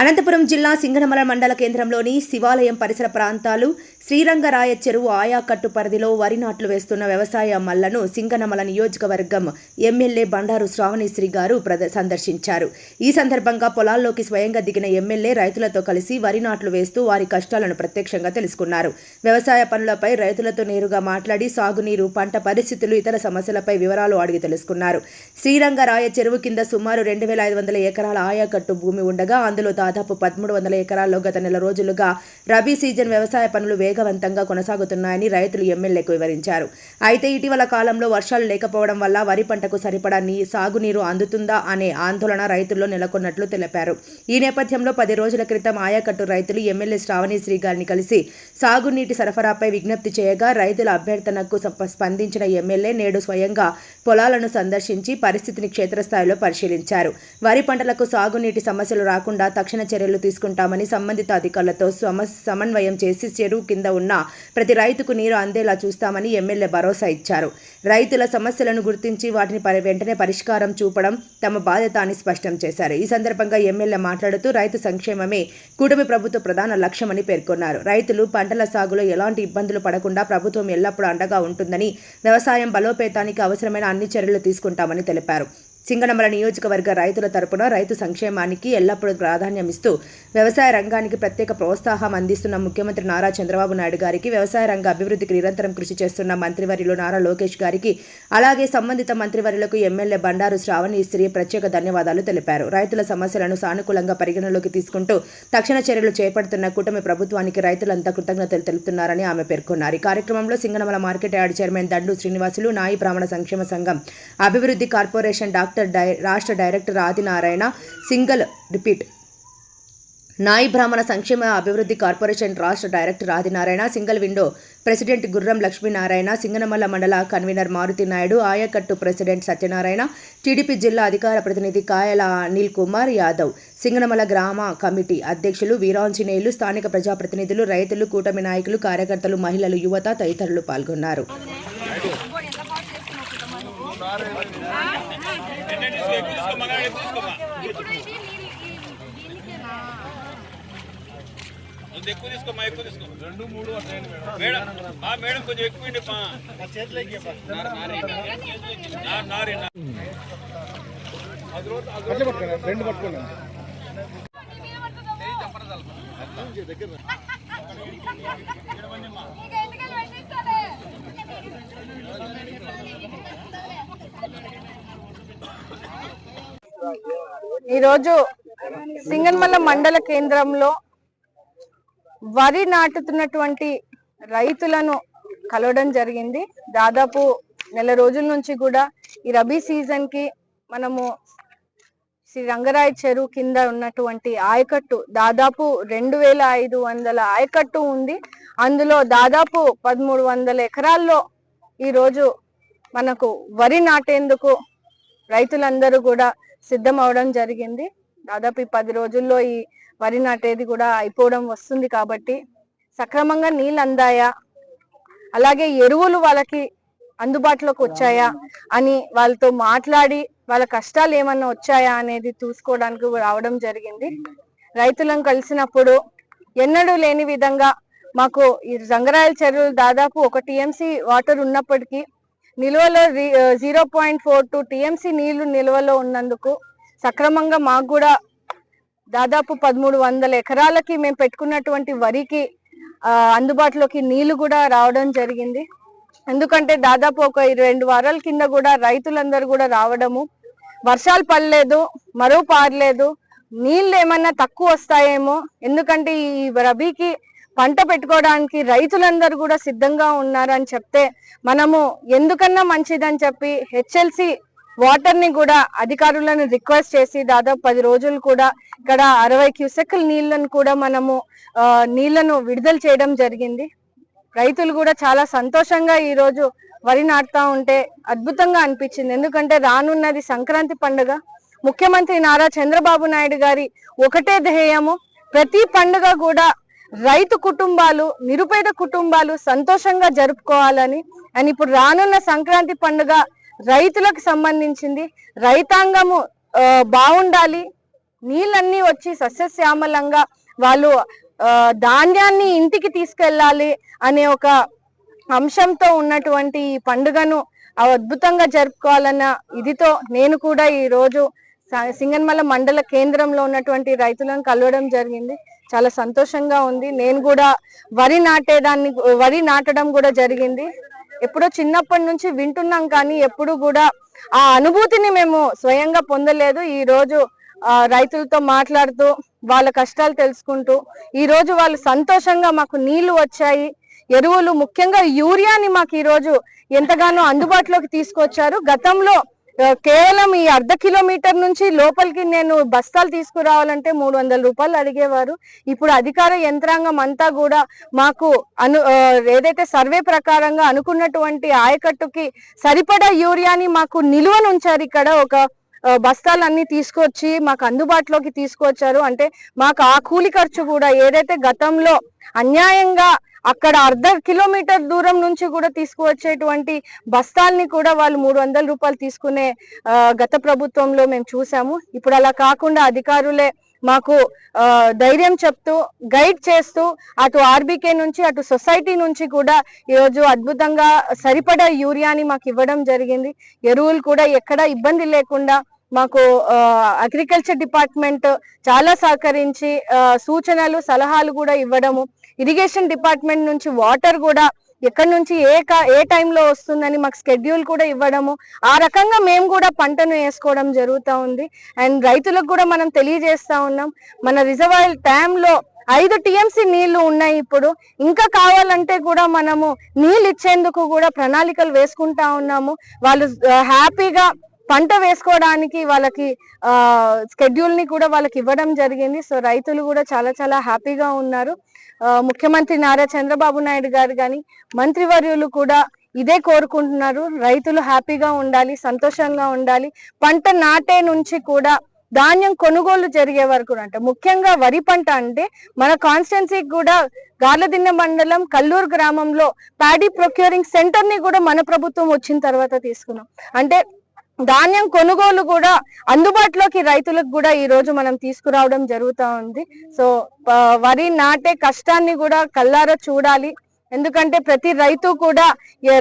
అనంతపురం జిల్లా సింగనమల మండల కేంద్రంలోని శివాలయం పరిసర ప్రాంతాలు శ్రీరంగరాయ చెరువు ఆయాకట్టు పరిధిలో వరి నాట్లు వేస్తున్న వ్యవసాయ మల్లను సింగనమల నియోజకవర్గం ఎమ్మెల్యే బండారు శ్రావణిశ్రీ గారు ప్రద సందర్శించారు. ఈ సందర్భంగా పొలాల్లోకి స్వయంగా దిగిన ఎమ్మెల్యే రైతులతో కలిసి వరి నాట్లు వేస్తూ వారి కష్టాలను ప్రత్యక్షంగా తెలుసుకున్నారు. వ్యవసాయ పనులపై రైతులతో నేరుగా మాట్లాడి సాగునీరు పంట పరిస్థితులు ఇతర సమస్యలపై వివరాలు అడిగి తెలుసుకున్నారు. శ్రీరంగరాయ చెరువు కింద సుమారు రెండు వేల ఐదు వందల ఎకరాల ఆయాకట్టు భూమి ఉండగా అందులో దాదాపు పదమూడు వందల ఎకరాల్లో గత నెల రోజులుగా రబీ సీజన్ వ్యవసాయ పనులు వేగవంతంగా కొనసాగుతున్నాయని రైతులు ఎమ్మెల్యేకు వివరించారు. అయితే ఇటీవల కాలంలో వర్షాలు లేకపోవడం వల్ల వరి పంటకు సరిపడా నీ సాగునీరు అందుతుందా అనే ఆందోళన రైతుల్లో నెలకొన్నట్లు తెలిపారు. ఈ నేపథ్యంలో పది రోజుల క్రితం ఆయాకట్టు రైతులు ఎమ్మెల్యే శ్రావణి శ్రీ గారిని కలిసి సాగునీటి సరఫరాపై విజ్ఞప్తి చేయగా రైతుల అభ్యర్థనకు స్పందించిన ఎమ్మెల్యే నేడు స్వయంగా పొలాలను సందర్శించి పరిస్థితిని క్షేత్రస్థాయిలో పరిశీలించారు. వరి పంటలకు సాగునీటి సమస్యలు రాకుండా తక్షణ చర్యలు తీసుకుంటామని సంబంధిత అధికారులతో సమ సమన్వయం చేసి చెరువు కింద ఉన్న ప్రతి రైతుకు నీరు అందేలా చూస్తామని ఎమ్మెల్యే భరోసా ఇచ్చారు. రైతుల సమస్యలను గుర్తించి వాటిని వెంటనే పరిష్కారం చూపడం తమ బాధ్యత అని స్పష్టం చేశారు. ఈ సందర్భంగా ఎమ్మెల్యే మాట్లాడుతూ రైతు సంక్షేమమే కూటమి ప్రభుత్వ ప్రధాన లక్ష్యమని పేర్కొన్నారు. రైతులు పంటల సాగులో ఎలాంటి ఇబ్బందులు పడకుండా ప్రభుత్వం ఎల్లప్పుడూ అండగా ఉంటుందని వ్యవసాయం బలోపేతానికి అవసరమైన అన్ని చర్యలు తీసుకుంటామని తెలిపారు. సింగనమల నియోజకవర్గ రైతుల తరపున రైతు సంక్షేమానికి ఎల్లప్పుడూ ప్రాధాన్యమిస్తూ వ్యవసాయ రంగానికి ప్రత్యేక ప్రోత్సాహం అందిస్తున్న ముఖ్యమంత్రి నారా చంద్రబాబు నాయుడు గారికి వ్యవసాయ రంగ అభివృద్ధికి నిరంతరం కృషి చేస్తున్న మంత్రివర్యులు నారా లోకేష్ గారికి అలాగే సంబంధిత మంత్రివర్యులకు ఎమ్మెల్యే బండారు శ్రావణి ఇస్త్రీ ప్రత్యేక ధన్యవాదాలు తెలిపారు. రైతుల సమస్యలను సానుకూలంగా పరిగణలోకి తీసుకుంటూ తక్షణ చర్యలు చేపడుతున్న కూటమి ప్రభుత్వానికి రైతులంతా కృతజ్ఞతలు తెలుపుతున్నారని ఆమె పేర్కొన్నారు. ఈ కార్యక్రమంలో Singanamala market yard chairman Dandu Srinivasulu నాయి బ్రాహ్మణ సంక్షేమ సంఘం అభివృద్ధి కార్పొరేషన్ డాక్టర్ డై రాష్ట్ర డైరెక్టర్ ఆదినారాయణ సింగల్ రిపీట్. నాయి బ్రాహ్మణ సంక్షేమ అభివృద్ధి కార్పొరేషన్ రాష్ట్ర director Adinarayana single window president Gurram Lakshminarayana Singanamala మండల కన్వీనర్ మారుతి నాయుడు ఆయకట్టు ప్రెసిడెంట్ సత్యనారాయణ టీడీపీ జిల్లా అధికార ప్రతినిధి కాయల అనిల్ కుమార్ యాదవ్ సింగనమల గ్రామ కమిటీ అధ్యక్షులు వీరాంజనేయులు స్థానిక ప్రజాప్రతినిధులు రైతులు కూటమి నాయకులు కార్యకర్తలు మహిళలు యువత తదితరులు పాల్గొన్నారు ఇప్పుడు ఇది నీళ్ళు- ఈ- దీనికేనా? కొంచెం ఎక్కువ తీసుకోమా ఎక్కువ తీసుకో రెండు మూడు మేడం ఆ మేడం కొంచెం ఎక్కువ ఇండి మా నారి రెండు పట్టుకోండి దగ్గర ఈరోజు సింగన్మల్ల మండల కేంద్రంలో వరి నాటుతున్నటువంటి రైతులను కలవడం జరిగింది. దాదాపు నెల రోజుల నుంచి కూడా ఈ రబీ సీజన్కి మనము శ్రీ రంగరాయ చెరువు కింద ఉన్నటువంటి ఆయకట్టు దాదాపు రెండు వేల ఐదు వందల ఆయకట్టు ఉంది. అందులో దాదాపు పదమూడు వందల ఎకరాల్లో ఈరోజు మనకు వరి నాటేందుకు రైతులందరూ కూడా సిద్ధం అవడం జరిగింది. దాదాపు ఈ పది రోజుల్లో ఈ వరి నాటేది కూడా అయిపోవడం వస్తుంది కాబట్టి సక్రమంగా నీళ్ళు అందాయా? అలాగే ఎరువులు వాళ్ళకి అందుబాటులోకి వచ్చాయా? అని వాళ్ళతో మాట్లాడి వాళ్ళ కష్టాలు ఏమన్నా వచ్చాయా అనేది చూసుకోవడానికి రావడం జరిగింది. రైతులను కలిసినప్పుడు ఎన్నడూ లేని విధంగా మాకు ఈ రంగరాయల చెరువులు దాదాపు ఒక టీఎంసీ వాటర్ ఉన్నప్పటికీ నిల్వలో zero point four two TMC నీళ్ళు నిల్వలో ఉన్నందుకు సక్రమంగా మాకు కూడా దాదాపు పదమూడు వందల ఎకరాలకి మేము పెట్టుకున్నటువంటి వరికి అందుబాటులోకి నీళ్ళు కూడా రావడం జరిగింది. ఎందుకంటే దాదాపు ఒక ఇరవై రెండు వారాల కింద కూడా రైతులందరూ కూడా రావడము. వర్షాలు పడలేదు మరో పారలేదు. నీళ్ళు ఏమన్నా తక్కువ వస్తాయేమో. ఎందుకంటే ఈ రబీకి పంట పెట్టుకోవడానికి రైతులందరూ కూడా సిద్ధంగా ఉన్నారని చెప్తే మనము ఎందుకన్నా మంచిదని చెప్పి హెచ్ఎల్సి వాటర్ని కూడా అధికారులను రిక్వెస్ట్ చేసి దాదాపు పది రోజులు కూడా ఇక్కడ అరవై క్యూసెక్ల నీళ్ళను కూడా మనము నీళ్ళను విడుదల చేయడం జరిగింది. రైతులు కూడా చాలా సంతోషంగా ఈ రోజు వరి నాటుతా ఉంటే అద్భుతంగా అనిపించింది. ఎందుకంటే రానున్నది సంక్రాంతి పండుగ. ముఖ్యమంత్రి నారా చంద్రబాబు నాయుడు గారి ఒకటే ధ్యేయము. ప్రతి పండుగ కూడా రైతు కుటుంబాలు నిరుపేద కుటుంబాలు సంతోషంగా జరుపుకోవాలని అని ఇప్పుడు రానున్న సంక్రాంతి పండుగ రైతులకు సంబంధించింది. రైతాంగము బాగుండాలి. నీళ్ళన్నీ వచ్చి సస్యశ్యామలంగా వాళ్ళు ధాన్యాన్ని ఇంటికి తీసుకెళ్ళాలి అనే ఒక అంశంతో ఉన్నటువంటి ఈ పండుగను అద్భుతంగా జరుపుకోవాలన్న ఇదితో నేను కూడా ఈ రోజు సింగన్మల మండల కేంద్రంలో ఉన్నటువంటి రైతులను కలవడం జరిగింది. చాలా సంతోషంగా ఉంది. నేను కూడా వరి నాటేదాన్ని వరి నాటడం కూడా జరిగింది. ఎప్పుడో చిన్నప్పటి నుంచి వింటున్నాం కానీ ఎప్పుడు కూడా ఆ అనుభూతిని మేము స్వయంగా పొందలేదు. ఈ రోజు రైతులతో మాట్లాడుతూ వాళ్ళ కష్టాలు తెలుసుకుంటూ ఈ రోజు వాళ్ళు సంతోషంగా మాకు నీళ్ళు వచ్చాయి. ఎరువులు ముఖ్యంగా యూరియాని మాకు ఈ రోజు ఎంతగానో అందుబాటులోకి తీసుకొచ్చారు. గతంలో కేవలం ఈ అర్ధ కిలోమీటర్ నుంచి లోపలికి నేను బస్తాలు తీసుకురావాలంటే మూడు వందల రూపాయలు అడిగేవారు. ఇప్పుడు అధికార యంత్రాంగం అంతా కూడా మాకు అను ఏదైతే సర్వే ప్రకారంగా అనుకున్నటువంటి ఆయకట్టుకి సరిపడా యూరియాని మాకు నిలువనుంచారు ఇక్కడ ఒక బస్తాలన్నీ తీసుకొచ్చి మాకు అందుబాటులోకి తీసుకొచ్చారు. అంటే మాకు ఆ కూలి ఖర్చు కూడా ఏదైతే గతంలో అన్యాయంగా అక్కడ అర్ధ కిలోమీటర్ దూరం నుంచి కూడా తీసుకువచ్చేటువంటి బస్తాల్ని కూడా వాళ్ళు మూడు వందల రూపాయలు తీసుకునే గత ప్రభుత్వంలో మేము చూసాము. ఇప్పుడు అలా కాకుండా అధికారులే మాకు ధైర్యం చెప్తూ గైడ్ చేస్తూ అటు ఆర్బీకే నుంచి అటు సొసైటీ నుంచి కూడా ఈరోజు అద్భుతంగా సరిపడా యూరియాని మాకు ఇవ్వడం జరిగింది. ఎరువులు కూడా ఎక్కడ ఇబ్బంది లేకుండా మాకు అగ్రికల్చర్ డిపార్ట్మెంట్ చాలా సహకరించి సూచనలు సలహాలు కూడా ఇవ్వడము ఇరిగేషన్ డిపార్ట్మెంట్ నుంచి వాటర్ కూడా ఎక్కడి నుంచి ఏ ఏ టైంలో వస్తుందని మాకు స్కెడ్యూల్ కూడా ఇవ్వడము. ఆ రకంగా మేము కూడా పంటను వేసుకోవడం జరుగుతూ ఉంది. అండ్ రైతులకు కూడా మనం తెలియజేస్తా ఉన్నాం. మన రిజర్వాయర్లో ఐదు టీఎంసీ నీళ్ళు ఉన్నాయి ఇప్పుడు. ఇంకా కావాలంటే కూడా మనము నీళ్ళు ఇచ్చేందుకు కూడా ప్రణాళికలు వేసుకుంటా ఉన్నాము. వాళ్ళు హ్యాపీగా పంట వేసుకోవడానికి వాళ్ళకి ఆ స్కెడ్యూల్ని కూడా వాళ్ళకి ఇవ్వడం జరిగింది. సో రైతులు కూడా చాలా చాలా హ్యాపీగా ఉన్నారు. ముఖ్యమంత్రి నారా చంద్రబాబు నాయుడు గారు కానీ మంత్రివర్యులు కూడా ఇదే కోరుకుంటున్నారు. రైతులు హ్యాపీగా ఉండాలి సంతోషంగా ఉండాలి. పంట నాటే నుంచి కూడా ధాన్యం కొనుగోలు జరిగే వరకు అంట ముఖ్యంగా వరి పంట అంటే మన కాన్స్టిట్యున్సీకి కూడా గార్లదిన్నె మండలం కల్లూరు గ్రామంలో ప్యాడీ ప్రొక్యూరింగ్ సెంటర్ని కూడా మన ప్రభుత్వం వచ్చిన తర్వాత తీసుకున్నాం. అంటే ధాన్యం కొనుగోలు కూడా అందుబాటులోకి రైతులకు కూడా ఈ రోజు మనం తీసుకురావడం జరుగుతూ ఉంది. సో వరి నాటే కష్టాన్ని కూడా కల్లారా చూడాలి. ఎందుకంటే ప్రతి రైతు కూడా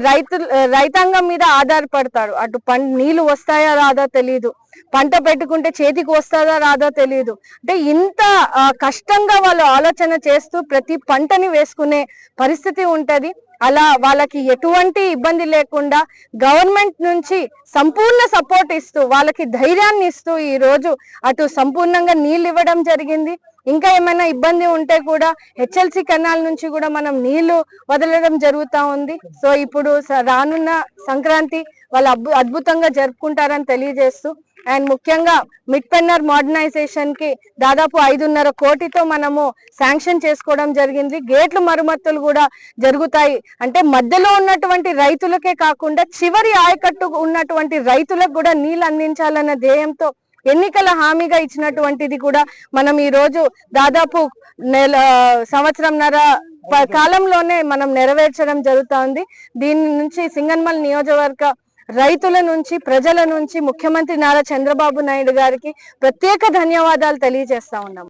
రైతు రైతాంగం మీద ఆధారపడతాడు. అటు పం నీళ్ళు వస్తాయా రాదా తెలియదు పంట పెట్టుకుంటే చేతికి వస్తుందా రాదో తెలియదు అంటే ఇంత కష్టంగా వాళ్ళు ఆలోచన చేస్తూ ప్రతి పంటని వేసుకునే పరిస్థితి ఉంటది. అలా వాళ్ళకి ఎటువంటి ఇబ్బంది లేకుండా గవర్నమెంట్ నుంచి సంపూర్ణ సపోర్ట్ ఇస్తూ వాళ్ళకి ధైర్యాన్ని ఇస్తూ ఈ రోజు అటు సంపూర్ణంగా నీళ్ళు ఇవ్వడం జరిగింది. ఇంకా ఏమైనా ఇబ్బంది ఉంటే కూడా హెచ్ఎల్సి కెనాల్ నుంచి కూడా మనం నీళ్ళు వదలడం జరుగుతూ ఉంది. సో ఇప్పుడు రానున్న సంక్రాంతి వాళ్ళు అద్భు- అద్భుతంగా జరుపుకుంటారని తెలియజేస్తూ అండ్ ముఖ్యంగా మిడ్ పెన్నర్ మోడర్నైజేషన్కి దాదాపు ఐదున్నర కోటితో మనము శాంక్షన్ చేసుకోవడం జరిగింది. గేట్లు మరమ్మతులు కూడా జరుగుతాయి. అంటే మధ్యలో ఉన్నటువంటి రైతులకే కాకుండా చివరి ఆయకట్టు ఉన్నటువంటి రైతులకు కూడా నీళ్ళు అందించాలన్న ధ్యేయంతో ఎన్నికల హామీగా ఇచ్చినటువంటిది కూడా మనం ఈ రోజు దాదాపు నెల సంవత్సరంన్నర కాలంలోనే మనం నెరవేర్చడం జరుగుతోంది దీని నుంచి సింగన్మల్ నియోజకవర్గ రైతుల నుంచి ప్రజల నుంచి ముఖ్యమంత్రి నారా చంద్రబాబు నాయుడు గారికి ప్రత్యేక ధన్యవాదాలు తెలియజేస్తా ఉన్నాం.